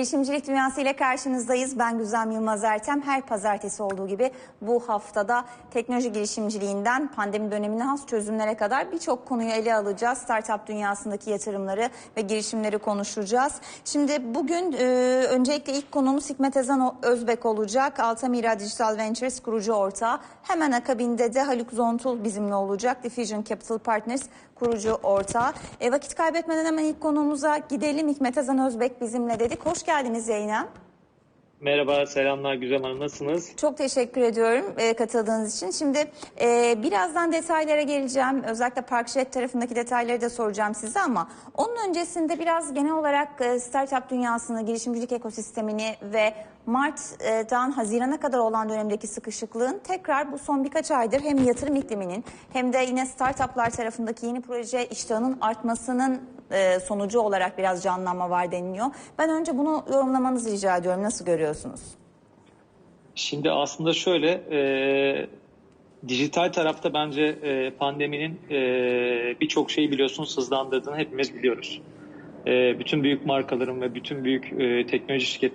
Girişimcilik Dünyası ile karşınızdayız. Ben Güzem Yılmaz Ertem. Her pazartesi olduğu gibi bu haftada teknoloji girişimciliğinden pandemi dönemine has çözümlere kadar birçok konuyu ele alacağız. Startup dünyasındaki yatırımları ve girişimleri konuşacağız. Şimdi bugün e, öncelikle ilk konuğumuz Hikmet Ezan Özbek olacak. Altamira Digital Ventures kurucu ortağı. Hemen akabinde de Haluk Zontul bizimle olacak. Diffusion Capital Partners kurucu ortağı. E, vakit kaybetmeden hemen ilk konuğumuza gidelim. Hikmet Ezan Özbek bizimle dedik. Hoş geldiniz yayına. Merhaba, selamlar Güzem Hanım. Nasılsınız? Çok teşekkür ediyorum e, katıldığınız için. Şimdi e, birazdan detaylara geleceğim. Özellikle Parkjet tarafındaki detayları da soracağım size ama onun öncesinde biraz genel olarak e, startup dünyasını, girişimcilik ekosistemini ve Mart'tan Haziran'a kadar olan dönemdeki sıkışıklığın tekrar bu son birkaç aydır hem yatırım ikliminin hem de yine startuplar tarafındaki yeni proje iştahının artmasının e, sonucu olarak biraz canlanma var deniliyor. Ben önce bunu yorumlamanızı rica ediyorum. Nasıl görüyorsunuz? Şimdi aslında şöyle, e, dijital tarafta bence e, pandeminin e, birçok şeyi biliyorsunuz hızlandırdığını hepimiz biliyoruz. E, bütün büyük markaların ve bütün büyük e, teknoloji şirket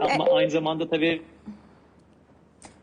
ama aynı zamanda tabii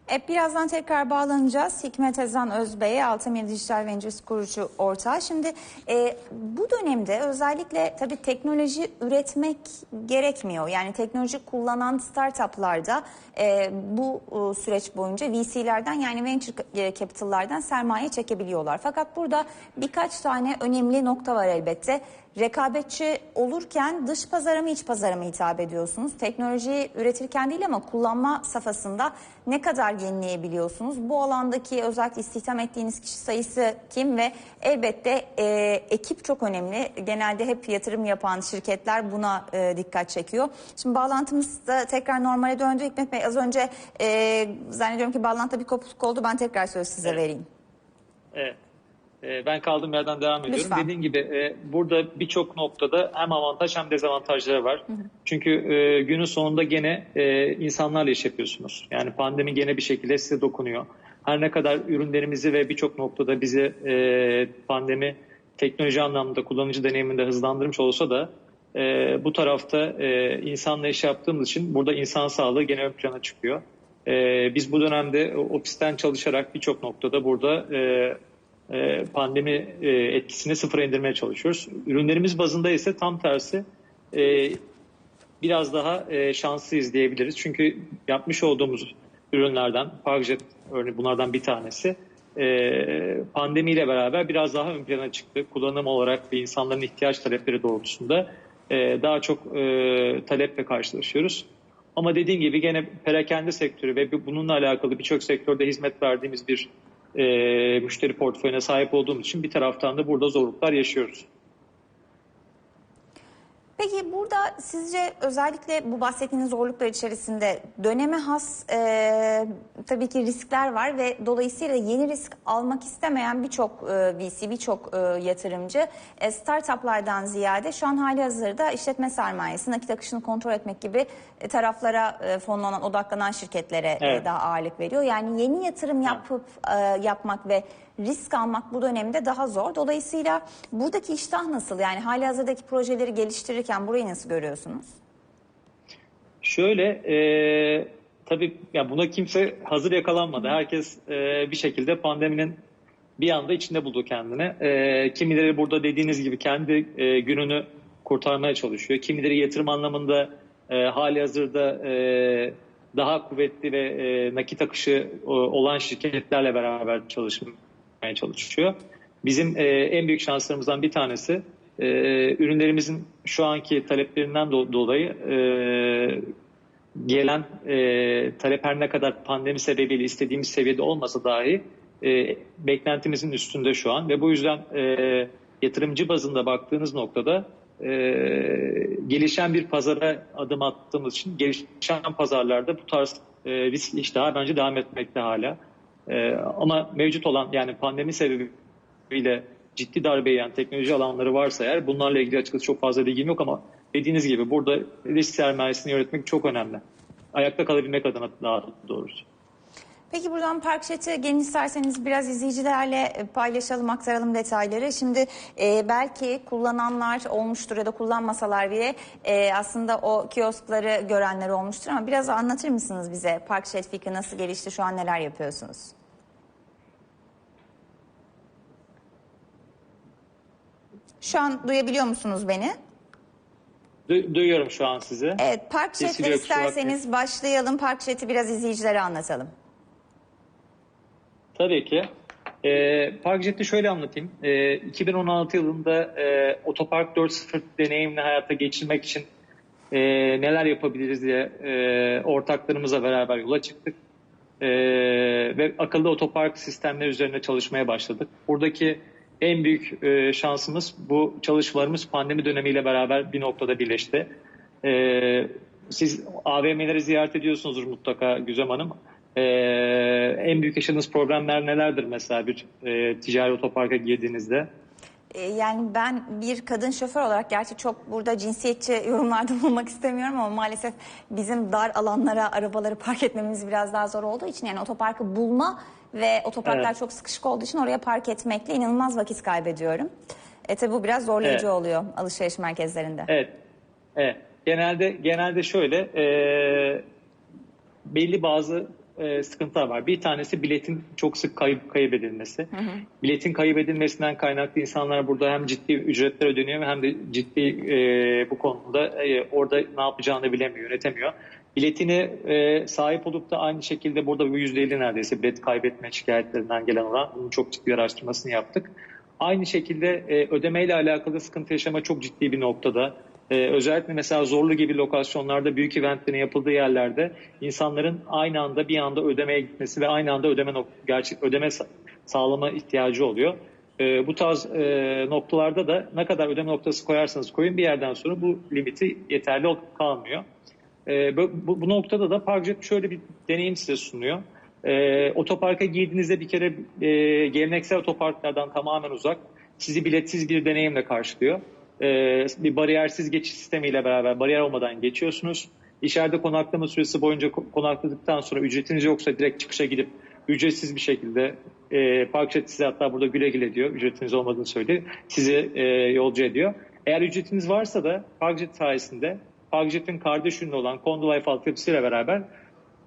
Hep birazdan tekrar bağlanacağız. Hikmet Ezan Özbey'e Altamir Dijital Ventures kurucu ortağı. Şimdi e, bu dönemde özellikle tabii teknoloji üretmek gerekmiyor. Yani teknoloji kullanan startuplarda e, bu e, süreç boyunca VC'lerden yani venture capital'lardan sermaye çekebiliyorlar. Fakat burada birkaç tane önemli nokta var elbette. Rekabetçi olurken dış pazara mı iç pazara mı hitap ediyorsunuz? Teknolojiyi üretirken değil ama kullanma safhasında ne kadar yenileyebiliyorsunuz? Bu alandaki özellikle istihdam ettiğiniz kişi sayısı kim ve elbette e, ekip çok önemli. Genelde hep yatırım yapan şirketler buna e, dikkat çekiyor. Şimdi bağlantımız da tekrar normale döndü. Hikmet Bey az önce e, zannediyorum ki bağlantıda bir kopukluk oldu. Ben tekrar söz size Evet. vereyim. Evet. Ee, Ben kaldığım yerden devam ediyorum. Lütfen. Dediğim gibi e, burada birçok noktada hem avantaj hem dezavantajları var. Çünkü e, günün sonunda gene e, insanlarla iş yapıyorsunuz. Yani pandemi gene bir şekilde size dokunuyor. Her ne kadar ürünlerimizi ve birçok noktada bizi pandemi teknoloji anlamında kullanıcı deneyiminde hızlandırmış olsa da bu tarafta insanla iş yaptığımız için burada insan sağlığı gene ön plana çıkıyor. Biz bu dönemde ofisten çalışarak birçok noktada burada pandemi e, etkisini sıfıra indirmeye çalışıyoruz. Ürünlerimiz bazında ise tam tersi e, biraz daha e, şanslıyız diyebiliriz. Çünkü yapmış olduğumuz ürünlerden, Parkjet örneğin bunlardan bir tanesi, e, pandemiyle beraber biraz daha ön plana çıktı. Kullanım olarak ve insanların ihtiyaç talepleri doğrultusunda e, daha çok e, taleple karşılaşıyoruz. Ama dediğim gibi gene perakende sektörü ve bununla alakalı birçok sektörde hizmet verdiğimiz bir e, müşteri portföyüne sahip olduğumuz için bir taraftan da burada zorluklar yaşıyoruz. Peki burada sizce özellikle bu bahsettiğiniz zorluklar içerisinde döneme has e, tabii ki riskler var ve dolayısıyla yeni risk almak istemeyen birçok e, VC, birçok e, yatırımcı e, startuplardan ziyade şu an hali hazırda işletme sermayesi, nakit akışını kontrol etmek gibi e, taraflara e, fonlanan, odaklanan şirketlere e, Evet. daha ağırlık veriyor. Yani yeni yatırım yapıp e, yapmak ve risk almak bu dönemde daha zor. Dolayısıyla buradaki iştah nasıl? Yani hali hazırdaki projeleri geliştirirken burayı nasıl görüyorsunuz? Şöyle e, tabii ya buna kimse hazır yakalanmadı. Herkes e, bir şekilde pandeminin bir anda içinde buldu kendini. E, kimileri burada dediğiniz gibi kendi e, gününü kurtarmaya çalışıyor. Kimileri yatırım anlamında e, hali hazırda e, daha kuvvetli ve e, nakit akışı e, olan şirketlerle beraber çalışmaya çalışıyor. Bizim e, en büyük şanslarımızdan bir tanesi e, ürünlerimizin şu anki taleplerinden do- dolayı e, gelen e, talep her ne kadar pandemi sebebiyle istediğimiz seviyede olmasa dahi e, beklentimizin üstünde şu an ve bu yüzden e, yatırımcı bazında baktığınız noktada e, gelişen bir pazara adım attığımız için gelişen pazarlarda bu tarz e, risk iştahı bence devam etmekte hala. E, ama mevcut olan yani pandemi sebebiyle ciddi darbe yiyen teknoloji alanları varsa eğer bunlarla ilgili açıkçası çok fazla bilgim yok ama dediğiniz gibi burada risk sermayesini yönetmek çok önemli. Ayakta kalabilmek adına daha doğrusu. Peki buradan Park Chat'i gelin isterseniz biraz izleyicilerle e, paylaşalım, aktaralım detayları. Şimdi e, belki kullananlar olmuştur ya da kullanmasalar bile e, aslında o kioskları görenler olmuştur ama biraz anlatır mısınız bize Park Chat fikri nasıl gelişti, şu an neler yapıyorsunuz? Şu an duyabiliyor musunuz beni? Du- duyuyorum şu an sizi. Evet, Park bakmayın. isterseniz başlayalım. Park Chat'i biraz izleyicilere anlatalım. Tabii ki. E, Parkjet'i şöyle anlatayım. E, 2016 yılında e, Otopark 4.0 deneyimini hayata geçirmek için e, neler yapabiliriz diye e, ortaklarımızla beraber yola çıktık. E, ve akıllı otopark sistemleri üzerine çalışmaya başladık. Buradaki en büyük e, şansımız bu çalışmalarımız pandemi dönemiyle beraber bir noktada birleşti. E, siz AVM'leri ziyaret ediyorsunuzdur mutlaka Güzem Hanım. Ee, en büyük yaşadığınız problemler nelerdir mesela bir e, ticari otoparka girdiğinizde? E, Yani ben bir kadın şoför olarak gerçi çok burada cinsiyetçi yorumlarda bulunmak istemiyorum ama maalesef bizim dar alanlara arabaları park etmemiz biraz daha zor olduğu için yani otoparkı bulma ve otoparklar Evet. çok sıkışık olduğu için oraya park etmekle inanılmaz vakit kaybediyorum. E tabi bu biraz zorlayıcı Evet. oluyor alışveriş merkezlerinde. Evet, evet. Genelde genelde şöyle e, belli bazı e, sıkıntılar var. Bir tanesi biletin çok sık kayıp kaybedilmesi. Biletin kaybedilmesinden kaynaklı insanlar burada hem ciddi ücretler ödeniyor hem de ciddi e, bu konuda e, orada ne yapacağını bilemiyor, yönetemiyor. Biletini e, sahip olup da aynı şekilde burada bu %50 neredeyse bilet kaybetme şikayetlerinden gelen oran. Bunun çok ciddi araştırmasını yaptık. Aynı şekilde e, ödemeyle alakalı sıkıntı yaşama çok ciddi bir noktada. Ee, özellikle mesela Zorlu gibi lokasyonlarda büyük eventlerin yapıldığı yerlerde insanların aynı anda bir anda ödemeye gitmesi ve aynı anda ödeme gerçek ödeme sa- sağlama ihtiyacı oluyor. Ee, bu tarz e, noktalarda da ne kadar ödeme noktası koyarsanız koyun bir yerden sonra bu limiti yeterli kalmıyor. Ee, bu, bu noktada da Parkjet şöyle bir deneyim size sunuyor. Ee, otoparka girdiğinizde bir kere e, geleneksel otoparklardan tamamen uzak, sizi biletsiz bir deneyimle karşılıyor. Ee, bir bariyersiz geçiş sistemiyle beraber bariyer olmadan geçiyorsunuz. İçeride konaklama süresi boyunca ko- konakladıktan sonra ücretiniz yoksa direkt çıkışa gidip ücretsiz bir şekilde e, Parkjet size hatta burada güle güle diyor. Ücretiniz olmadığını söylüyor. Sizi e, yolcu ediyor. Eğer ücretiniz varsa da Parkjet sayesinde Parkjet'in kardeş ürünü olan Condo Life altyapısıyla beraber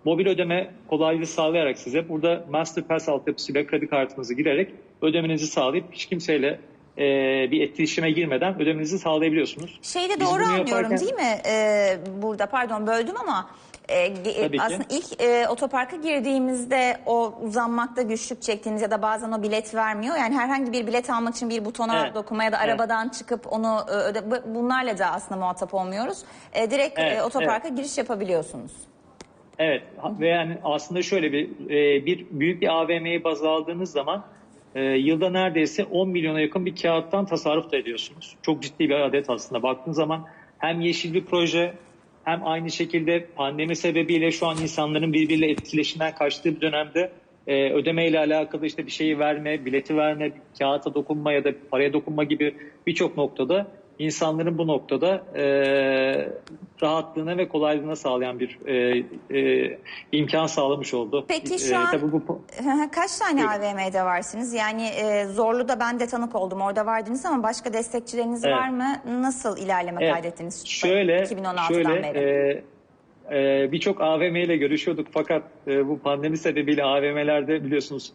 mobil ödeme kolaylığı sağlayarak size burada Masterpass altyapısıyla kredi kartınızı girerek ödemenizi sağlayıp hiç kimseyle e, bir etkileşime girmeden ödemenizi sağlayabiliyorsunuz. Şeyde Biz doğru anlıyorum yaparken- değil mi? Ee, burada pardon böldüm ama e, ge- Tabii ki. aslında ilk e, otoparka girdiğimizde o uzanmakta güçlük çektiğiniz ya da bazen o bilet vermiyor. Yani herhangi bir bilet almak için bir butona Evet. dokunma ya da Evet. arabadan çıkıp onu e, öde bu- bunlarla da aslında muhatap olmuyoruz. E, direkt e, Evet, otoparka giriş yapabiliyorsunuz. Evet ve yani aslında şöyle bir e, bir büyük bir AVM'yi baz aldığınız zaman e, yılda neredeyse 10 milyona yakın bir kağıttan tasarruf da ediyorsunuz. Çok ciddi bir adet aslında. Baktığınız zaman hem yeşil bir proje hem aynı şekilde pandemi sebebiyle şu an insanların birbiriyle etkileşimden kaçtığı bir dönemde e, ödemeyle alakalı işte bir şeyi verme, bileti verme, kağıta dokunma ya da paraya dokunma gibi birçok noktada insanların bu noktada e, rahatlığına ve kolaylığına sağlayan bir e, e, imkan sağlamış oldu. Peki şu E, an- tabii bu, Kaç tane Buyurun. AVM'de varsınız? Yani e, Zorlu'da ben de tanık oldum. Orada vardınız ama başka destekçileriniz Evet. var mı? Nasıl ilerleme Evet. kaydettiniz? Şöyle, 2016'dan şöyle beri. e, e, birçok AVM ile görüşüyorduk fakat e, bu pandemi sebebiyle AVM'lerde biliyorsunuz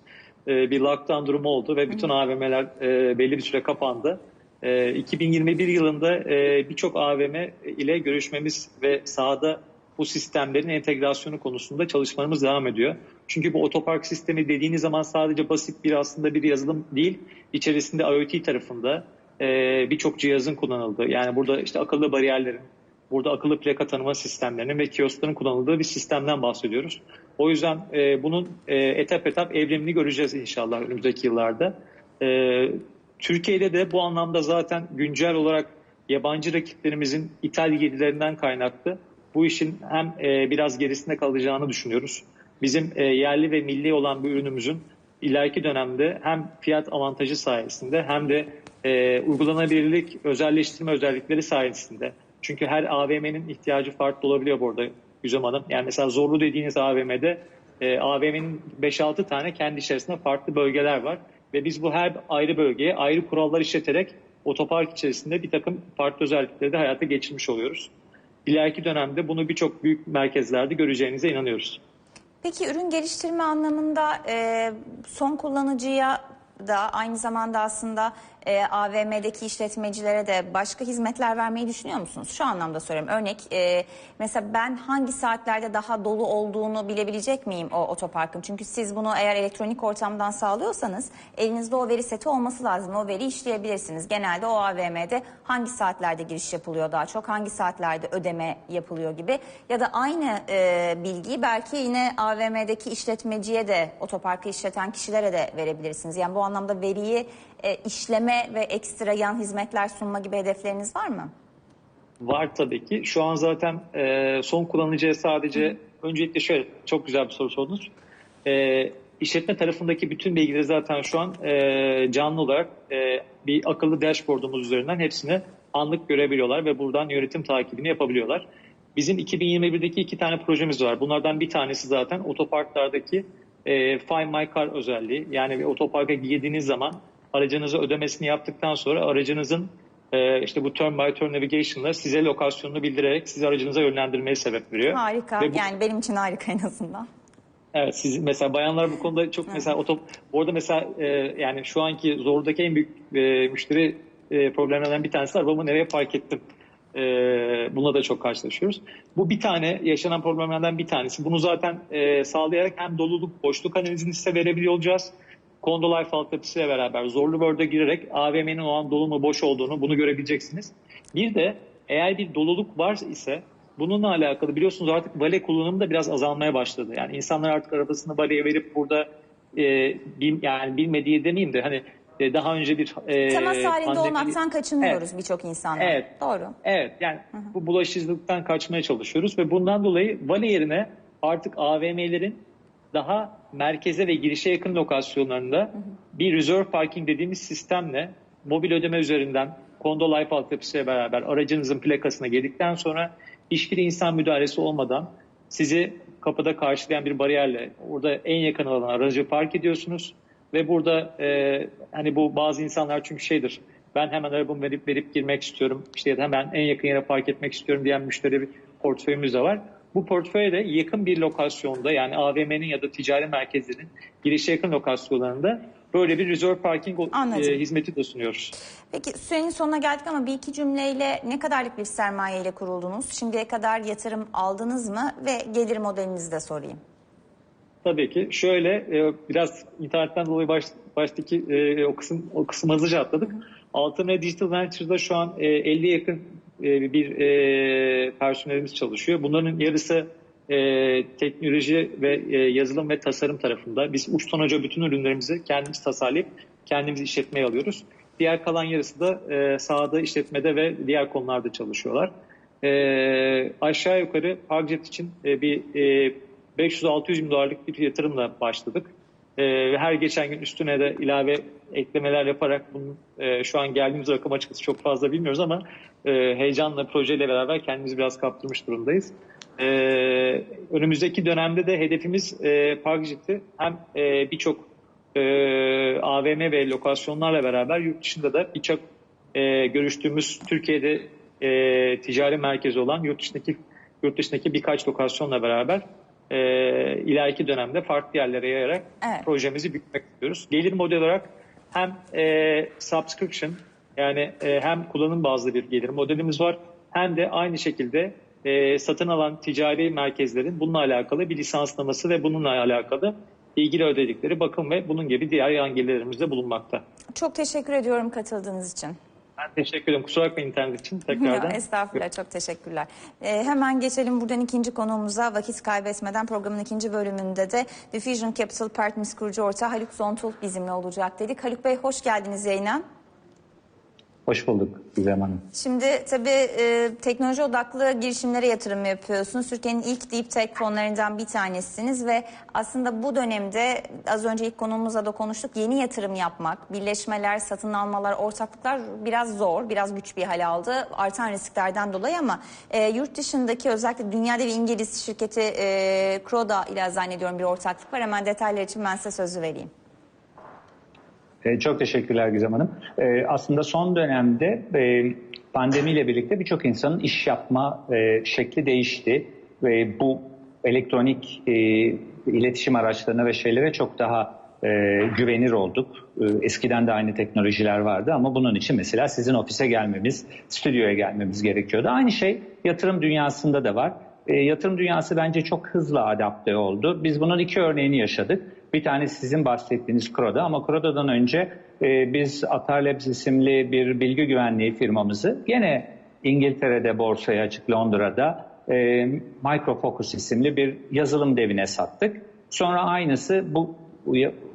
e, bir lockdown durumu oldu ve bütün AVM'ler e, belli bir süre kapandı. E, 2021 yılında e, birçok AVM ile görüşmemiz ve sahada bu sistemlerin entegrasyonu konusunda çalışmalarımız devam ediyor. Çünkü bu otopark sistemi dediğiniz zaman sadece basit bir aslında bir yazılım değil, içerisinde IoT tarafında e, birçok cihazın kullanıldığı, yani burada işte akıllı bariyerlerin, burada akıllı plaka tanıma sistemlerinin ve kioskların kullanıldığı bir sistemden bahsediyoruz. O yüzden e, bunun etap etap evrimini göreceğiz inşallah önümüzdeki yıllarda. E, Türkiye'de de bu anlamda zaten güncel olarak yabancı rakiplerimizin ithal girdilerinden kaynaklı bu işin hem e, biraz gerisinde kalacağını düşünüyoruz. Bizim e, yerli ve milli olan bir ürünümüzün ileriki dönemde hem fiyat avantajı sayesinde hem de e, uygulanabilirlik, özelleştirme özellikleri sayesinde. Çünkü her AVM'nin ihtiyacı farklı olabiliyor burada Güzem Hanım. Yani mesela zorlu dediğiniz AVM'de e, AVM'nin 5-6 tane kendi içerisinde farklı bölgeler var. Ve biz bu her ayrı bölgeye ayrı kurallar işleterek otopark içerisinde bir takım farklı özellikleri de hayata geçirmiş oluyoruz. İleriki dönemde bunu birçok büyük merkezlerde göreceğinize inanıyoruz. Peki ürün geliştirme anlamında e, son kullanıcıya da aynı zamanda aslında e, AVM'deki işletmecilere de başka hizmetler vermeyi düşünüyor musunuz? Şu anlamda soruyorum. Örnek e, mesela ben hangi saatlerde daha dolu olduğunu bilebilecek miyim o otoparkın? Çünkü siz bunu eğer elektronik ortamdan sağlıyorsanız elinizde o veri seti olması lazım. O veri işleyebilirsiniz. Genelde o AVM'de hangi saatlerde giriş yapılıyor daha çok, hangi saatlerde ödeme yapılıyor gibi. Ya da aynı e, bilgiyi belki yine AVM'deki işletmeciye de otoparkı işleten kişilere de verebilirsiniz. Yani bu anlamda veriyi e, işleme ve ekstra yan hizmetler sunma gibi hedefleriniz var mı? Var tabii ki. Şu an zaten e, son kullanıcıya sadece öncelikle şöyle çok güzel bir soru sordunuz. E, işletme tarafındaki bütün bilgileri zaten şu an e, canlı olarak e, bir akıllı dashboardumuz üzerinden hepsini anlık görebiliyorlar ve buradan yönetim takibini yapabiliyorlar. Bizim 2021'deki iki tane projemiz var. Bunlardan bir tanesi zaten otoparklardaki e, Find My Car özelliği. Yani bir otoparka girdiğiniz zaman aracınızı ödemesini yaptıktan sonra aracınızın e, işte bu turn by turn navigation'la size lokasyonunu bildirerek sizi aracınıza yönlendirmeye sebep veriyor. Harika. Ve bu- Yani benim için harika en azından. Evet siz mesela bayanlar bu konuda çok mesela otop orada mesela e, yani şu anki zordaki en büyük e, müşteri e, problemlerden bir tanesi arabamı nereye park ettim. E, bununla da çok karşılaşıyoruz. Bu bir tane yaşanan problemlerden bir tanesi. Bunu zaten e, sağlayarak hem doluluk boşluk analizini size verebiliyor olacağız. Condo Life altyapısıyla beraber zorlu Word'a girerek AVM'nin o an dolu mu boş olduğunu bunu görebileceksiniz. Bir de eğer bir doluluk var ise bununla alakalı biliyorsunuz artık vale kullanımı da biraz azalmaya başladı. Yani insanlar artık arabasını valeye verip burada e, bil, yani bilmediği demeyeyim de hani e, daha önce bir e, Temas halinde pandemi- olmaktan kaçınıyoruz birçok insanlar. Evet. Doğru. Evet yani bu bulaşıcılıktan kaçmaya çalışıyoruz ve bundan dolayı vale yerine artık AVM'lerin daha merkeze ve girişe yakın lokasyonlarında bir reserve parking dediğimiz sistemle mobil ödeme üzerinden Condo Life altyapısıyla beraber aracınızın plakasına girdikten sonra hiçbir insan müdahalesi olmadan sizi kapıda karşılayan bir bariyerle orada en yakın olan aracı park ediyorsunuz ve burada e, hani bu bazı insanlar çünkü şeydir ben hemen arabamı verip verip girmek istiyorum işte ya da hemen en yakın yere park etmek istiyorum diyen müşteri bir portföyümüz de var. Bu portföyde yakın bir lokasyonda yani AVM'nin ya da ticari merkezlerin girişe yakın lokasyonlarında böyle bir reserve parking Anladım. e, hizmeti de sunuyoruz. Peki sürenin sonuna geldik ama bir iki cümleyle ne kadarlık bir sermayeyle kuruldunuz? Şimdiye kadar yatırım aldınız mı? Ve gelir modelinizi de sorayım. Tabii ki. Şöyle e, biraz internetten dolayı baş, baştaki e, o kısım o kısım hızlıca atladık. Altın ve Digital Ventures'da şu an e, 50 yakın e, bir e, personelimiz çalışıyor. Bunların yarısı e, teknoloji ve e, yazılım ve tasarım tarafında. Biz uçtan uca bütün ürünlerimizi kendimiz tasarlayıp kendimiz işletmeye alıyoruz. Diğer kalan yarısı da e, sahada işletmede ve diğer konularda çalışıyorlar. E, aşağı yukarı Parkjet için e, bir e, 500-600 bin dolarlık bir yatırımla başladık. Ve her geçen gün üstüne de ilave eklemeler yaparak bunun e, şu an geldiğimiz rakam açıkçası çok fazla bilmiyoruz ama e, heyecanla projeyle beraber kendimizi biraz kaptırmış durumdayız. Ee, önümüzdeki dönemde de hedefimiz e, Parkjet'i hem e, birçok e, AVM ve lokasyonlarla beraber yurt dışında da birçok e, görüştüğümüz Türkiye'de e, ticari merkezi olan yurt dışındaki yurt dışındaki birkaç lokasyonla beraber e, ileriki dönemde farklı yerlere yayarak Evet. projemizi büyütmek istiyoruz. Gelir model olarak hem e, subscription yani e, hem kullanım bazlı bir gelir modelimiz var hem de aynı şekilde e, satın alan ticari merkezlerin bununla alakalı bir lisanslaması ve bununla alakalı ilgili ödedikleri bakım ve bunun gibi diğer yan gelirlerimiz de bulunmakta. Çok teşekkür ediyorum katıldığınız için. Ben teşekkür ederim. Kusura bakmayın internet için tekrardan. Estağfurullah çok teşekkürler. Ee, hemen geçelim buradan ikinci konuğumuza vakit kaybetmeden programın ikinci bölümünde de Diffusion Capital Partners kurucu ortağı Haluk Zontul bizimle olacak dedik. Haluk Bey hoş geldiniz yayına. Hoş bulduk Gizem Hanım. Şimdi tabii e, teknoloji odaklı girişimlere yatırım yapıyorsunuz. Türkiye'nin ilk deep tech fonlarından bir tanesiniz ve aslında bu dönemde az önce ilk konuğumuzla da konuştuk. Yeni yatırım yapmak, birleşmeler, satın almalar, ortaklıklar biraz zor, biraz güç bir hal aldı. Artan risklerden dolayı ama e, yurt dışındaki özellikle dünyada bir İngiliz şirketi e, Croda ile zannediyorum bir ortaklık var. Hemen detaylar için ben size sözü vereyim. Ee, çok teşekkürler Gizem Hanım. Ee, aslında son dönemde e, pandemiyle birlikte birçok insanın iş yapma e, şekli değişti. Ve bu elektronik e, iletişim araçlarına ve şeylere çok daha güvenir olduk. Eskiden de aynı teknolojiler vardı ama bunun için mesela sizin ofise gelmemiz, stüdyoya gelmemiz gerekiyordu. Aynı şey yatırım dünyasında da var. Yatırım dünyası bence çok hızlı adapte oldu. Biz bunun iki örneğini yaşadık. Bir tanesi sizin bahsettiğiniz Kroda ama Kroda'dan önce e, biz Atarlabs isimli bir bilgi güvenliği firmamızı gene İngiltere'de borsaya açık Londra'da e, Microfocus isimli bir yazılım devine sattık. Sonra aynısı bu,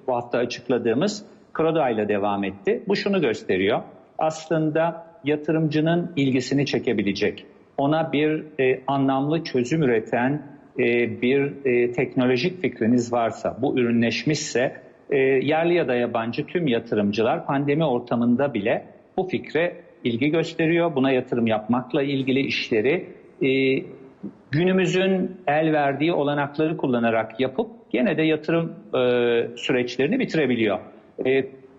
bu hafta açıkladığımız Kroda ile devam etti. Bu şunu gösteriyor. Aslında yatırımcının ilgisini çekebilecek, ona bir e, anlamlı çözüm üreten bir e, teknolojik fikriniz varsa, bu ürünleşmişse e, yerli ya da yabancı tüm yatırımcılar pandemi ortamında bile bu fikre ilgi gösteriyor. Buna yatırım yapmakla ilgili işleri günümüzün el verdiği olanakları kullanarak yapıp gene de yatırım süreçlerini bitirebiliyor.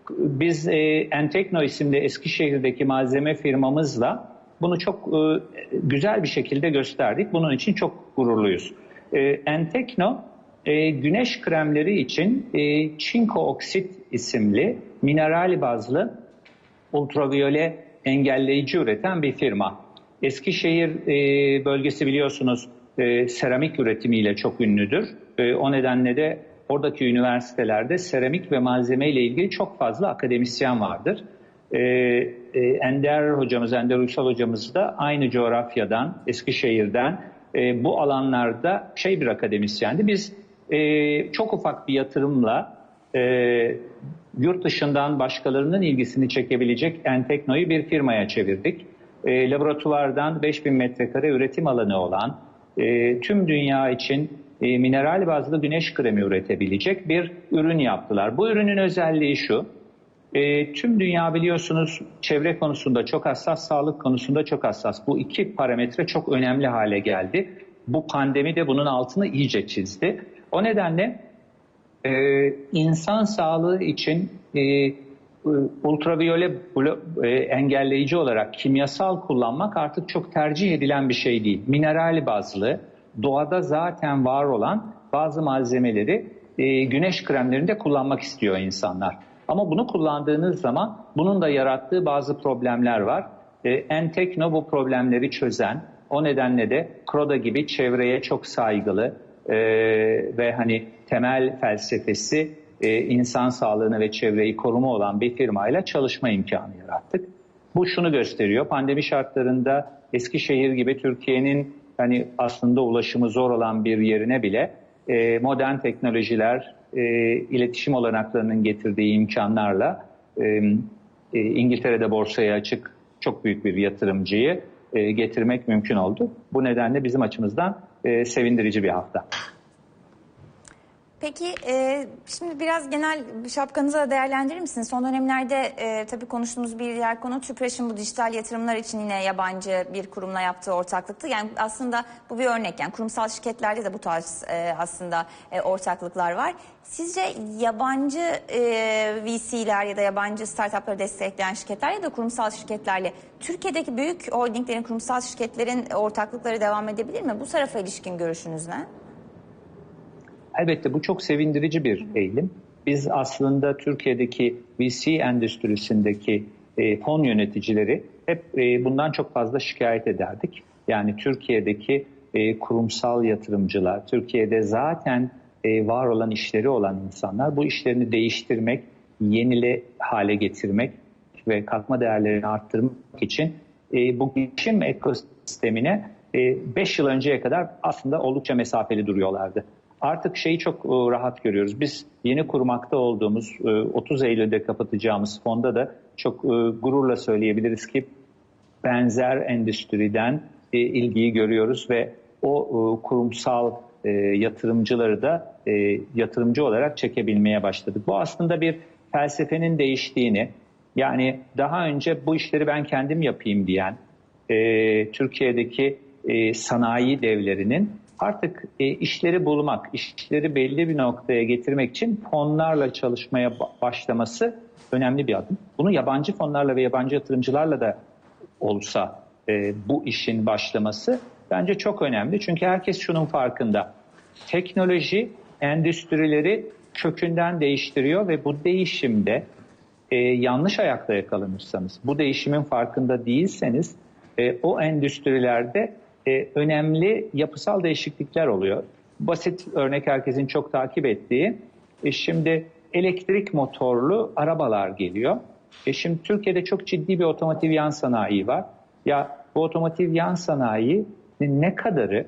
Biz Entekno isimli Eskişehir'deki malzeme firmamızla bunu çok güzel bir şekilde gösterdik. Bunun için çok gururluyuz. E, Entekno e, güneş kremleri için e, çinko oksit isimli mineral bazlı ultraviyole engelleyici üreten bir firma. Eskişehir e, bölgesi biliyorsunuz e, seramik üretimiyle çok ünlüdür. E, o nedenle de oradaki üniversitelerde seramik ve malzeme ile ilgili çok fazla akademisyen vardır. E, e, Ender hocamız, Ender Uysal hocamız da aynı coğrafyadan, Eskişehir'den e, bu alanlarda şey bir akademisyendi. Biz e, çok ufak bir yatırımla e, yurt dışından başkalarının ilgisini çekebilecek Entekno'yu bir firmaya çevirdik. E, laboratuvardan 5000 metrekare üretim alanı olan, e, tüm dünya için e, mineral bazlı güneş kremi üretebilecek bir ürün yaptılar. Bu ürünün özelliği şu, e, tüm dünya biliyorsunuz çevre konusunda çok hassas, sağlık konusunda çok hassas. Bu iki parametre çok önemli hale geldi. Bu pandemi de bunun altını iyice çizdi. O nedenle e, insan sağlığı için e, ultraviyole e, engelleyici olarak kimyasal kullanmak artık çok tercih edilen bir şey değil. Mineral bazlı, doğada zaten var olan bazı malzemeleri e, güneş kremlerinde kullanmak istiyor insanlar. Ama bunu kullandığınız zaman bunun da yarattığı bazı problemler var. E, Entekno bu problemleri çözen, o nedenle de Kroda gibi çevreye çok saygılı e, ve hani temel felsefesi e, insan sağlığını ve çevreyi koruma olan bir firmayla çalışma imkanı yarattık. Bu şunu gösteriyor. Pandemi şartlarında Eskişehir gibi Türkiye'nin hani aslında ulaşımı zor olan bir yerine bile e, modern teknolojiler, e, iletişim olanaklarının getirdiği imkanlarla e, e, İngiltere'de borsaya açık çok büyük bir yatırımcıyı e, getirmek mümkün oldu. Bu nedenle bizim açımızdan e, sevindirici bir hafta. Peki e, şimdi biraz genel şapkanızı da değerlendirir misiniz? Son dönemlerde e, tabii konuştuğumuz bir diğer konu TÜPRAŞ'ın bu dijital yatırımlar için yine yabancı bir kurumla yaptığı ortaklıktı. Yani aslında bu bir örnek. Yani kurumsal şirketlerde de bu tarz e, aslında e, ortaklıklar var. Sizce yabancı e, VC'ler ya da yabancı startupları destekleyen şirketler ya da kurumsal şirketlerle Türkiye'deki büyük holdinglerin, kurumsal şirketlerin ortaklıkları devam edebilir mi? Bu tarafa ilişkin görüşünüz ne? Elbette bu çok sevindirici bir eğilim. Biz aslında Türkiye'deki VC endüstrisindeki e, fon yöneticileri hep e, bundan çok fazla şikayet ederdik. Yani Türkiye'deki e, kurumsal yatırımcılar, Türkiye'de zaten e, var olan işleri olan insanlar bu işlerini değiştirmek, yenile hale getirmek ve katma değerlerini arttırmak için e, bu girişim ekosistemine 5 e, yıl önceye kadar aslında oldukça mesafeli duruyorlardı. Artık şeyi çok e, rahat görüyoruz. Biz yeni kurmakta olduğumuz e, 30 Eylül'de kapatacağımız fonda da çok e, gururla söyleyebiliriz ki benzer endüstriden e, ilgiyi görüyoruz ve o e, kurumsal e, yatırımcıları da e, yatırımcı olarak çekebilmeye başladık. Bu aslında bir felsefenin değiştiğini, yani daha önce bu işleri ben kendim yapayım diyen e, Türkiye'deki e, sanayi devlerinin artık e, işleri bulmak, işleri belli bir noktaya getirmek için fonlarla çalışmaya ba- başlaması önemli bir adım. Bunu yabancı fonlarla ve yabancı yatırımcılarla da olsa e, bu işin başlaması bence çok önemli. Çünkü herkes şunun farkında. Teknoloji endüstrileri kökünden değiştiriyor ve bu değişimde e, yanlış ayakta yakalanırsanız, bu değişimin farkında değilseniz e, o endüstrilerde e, önemli yapısal değişiklikler oluyor. Basit örnek herkesin çok takip ettiği, e, şimdi elektrik motorlu arabalar geliyor. E şimdi Türkiye'de çok ciddi bir otomotiv yan sanayi var. Ya bu otomotiv yan sanayi ne kadarı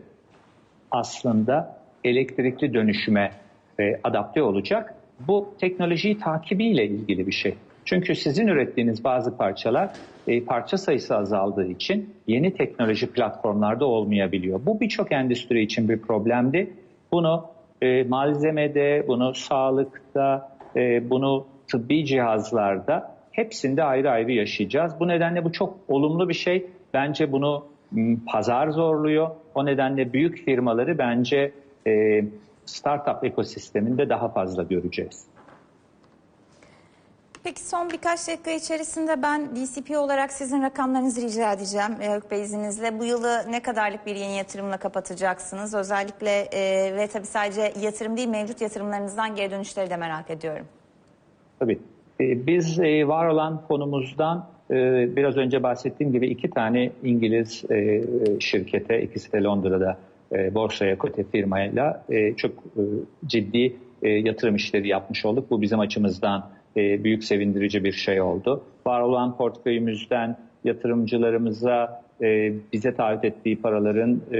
aslında elektrikli dönüşüme e, adapte olacak? Bu teknolojiyi takibiyle ilgili bir şey. Çünkü sizin ürettiğiniz bazı parçalar e, parça sayısı azaldığı için yeni teknoloji platformlarda olmayabiliyor. Bu birçok endüstri için bir problemdi. Bunu e, malzemede, bunu sağlıkta, e, bunu tıbbi cihazlarda hepsinde ayrı ayrı yaşayacağız. Bu nedenle bu çok olumlu bir şey. Bence bunu pazar zorluyor. O nedenle büyük firmaları bence e, startup ekosisteminde daha fazla göreceğiz. Peki son birkaç dakika içerisinde ben DCP olarak sizin rakamlarınızı rica edeceğim Haluk Bey izninizle. Bu yılı ne kadarlık bir yeni yatırımla kapatacaksınız? Özellikle e, ve tabii sadece yatırım değil mevcut yatırımlarınızdan geri dönüşleri de merak ediyorum. Tabii. E, Biz e, var olan fonumuzdan e, biraz önce bahsettiğim gibi iki tane İngiliz e, şirkete, ikisi de Londra'da e, borsaya kote firmayla e, çok e, ciddi e, yatırım işleri yapmış olduk. Bu bizim açımızdan e, büyük sevindirici bir şey oldu. Var olan portföyümüzden yatırımcılarımıza e, bize taahhüt ettiği paraların e,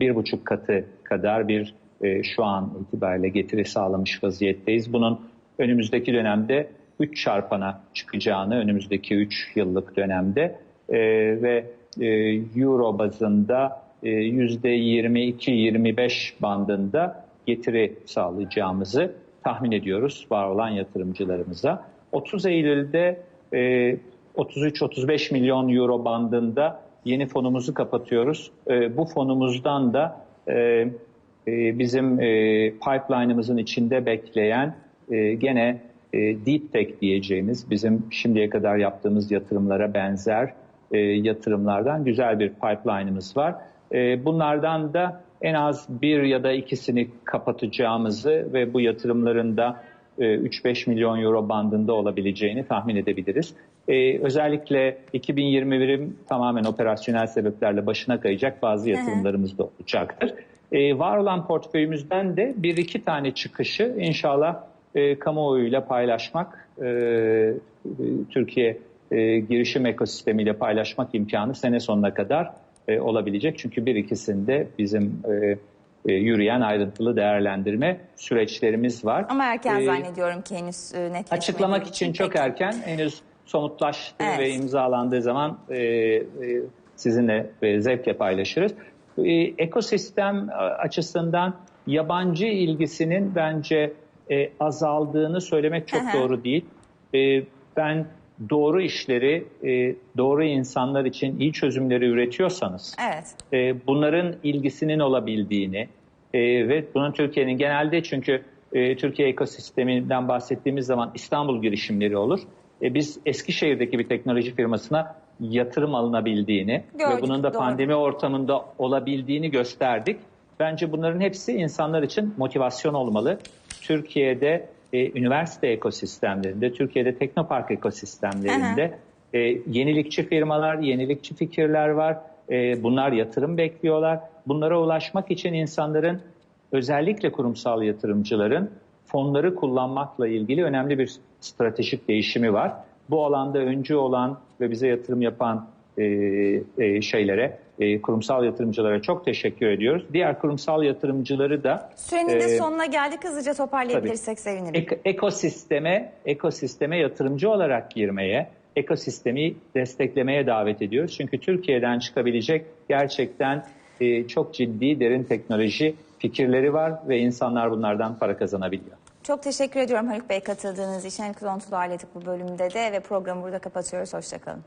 bir buçuk katı kadar bir şu an itibariyle getiri sağlamış vaziyetteyiz. Bunun önümüzdeki dönemde 3 çarpana çıkacağını önümüzdeki 3 yıllık dönemde ve euro bazında e, %22-25 bandında getiri sağlayacağımızı tahmin ediyoruz var olan yatırımcılarımıza. 30 Eylül'de e, 33-35 milyon euro bandında yeni fonumuzu kapatıyoruz. E, bu fonumuzdan da e, e, bizim e, pipeline'ımızın içinde bekleyen e, gene e, deep tech diyeceğimiz bizim şimdiye kadar yaptığımız yatırımlara benzer e, yatırımlardan güzel bir pipeline'ımız var. E, bunlardan da en az bir ya da ikisini kapatacağımızı ve bu yatırımların da e, 3-5 milyon euro bandında olabileceğini tahmin edebiliriz. E, özellikle 2021'in tamamen operasyonel sebeplerle başına kayacak bazı yatırımlarımız da olacaktır. E, var olan portföyümüzden de bir iki tane çıkışı inşallah e, kamuoyuyla paylaşmak, e, e, Türkiye e, girişim ekosistemiyle paylaşmak imkanı sene sonuna kadar e, olabilecek. Çünkü bir ikisinde bizim e, e, yürüyen ayrıntılı değerlendirme süreçlerimiz var. Ama erken E, zannediyorum ki henüz e, netleşmediği Açıklamak için çok Peki. erken, henüz somutlaştığı Evet. ve imzalandığı zaman e, e, sizinle e, zevkle paylaşırız. E, ekosistem açısından yabancı ilgisinin bence e, azaldığını söylemek çok doğru değil. E, ben doğru işleri, e, doğru insanlar için iyi çözümleri üretiyorsanız, Evet. e, bunların ilgisinin olabildiğini e, ve bunun Türkiye'nin genelde çünkü e, Türkiye ekosisteminden bahsettiğimiz zaman İstanbul girişimleri olur. E, biz Eskişehir'deki bir teknoloji firmasına yatırım alınabildiğini Gördük, ve bunun da doğru. pandemi ortamında olabildiğini gösterdik. Bence bunların hepsi insanlar için motivasyon olmalı. Türkiye'de e, üniversite ekosistemlerinde, Türkiye'de teknopark ekosistemlerinde e, yenilikçi firmalar, yenilikçi fikirler var. E, bunlar yatırım bekliyorlar. Bunlara ulaşmak için insanların özellikle kurumsal yatırımcıların fonları kullanmakla ilgili önemli bir stratejik değişimi var. Bu alanda öncü olan ve bize yatırım yapan e, e, şeylere, e, kurumsal yatırımcılara çok teşekkür ediyoruz. Diğer kurumsal yatırımcıları da Sürenin de e, sonuna geldik. Hızlıca toparlayabilirsek sevinirim. ek- ekosisteme ekosisteme yatırımcı olarak girmeye, ekosistemi desteklemeye davet ediyoruz. Çünkü Türkiye'den çıkabilecek gerçekten e, çok ciddi derin teknoloji fikirleri var ve insanlar bunlardan para kazanabiliyor. Çok teşekkür ediyorum Haluk Bey katıldığınız için. Enkodontulu Aletip bu bölümde de ve programı burada kapatıyoruz. Hoşçakalın.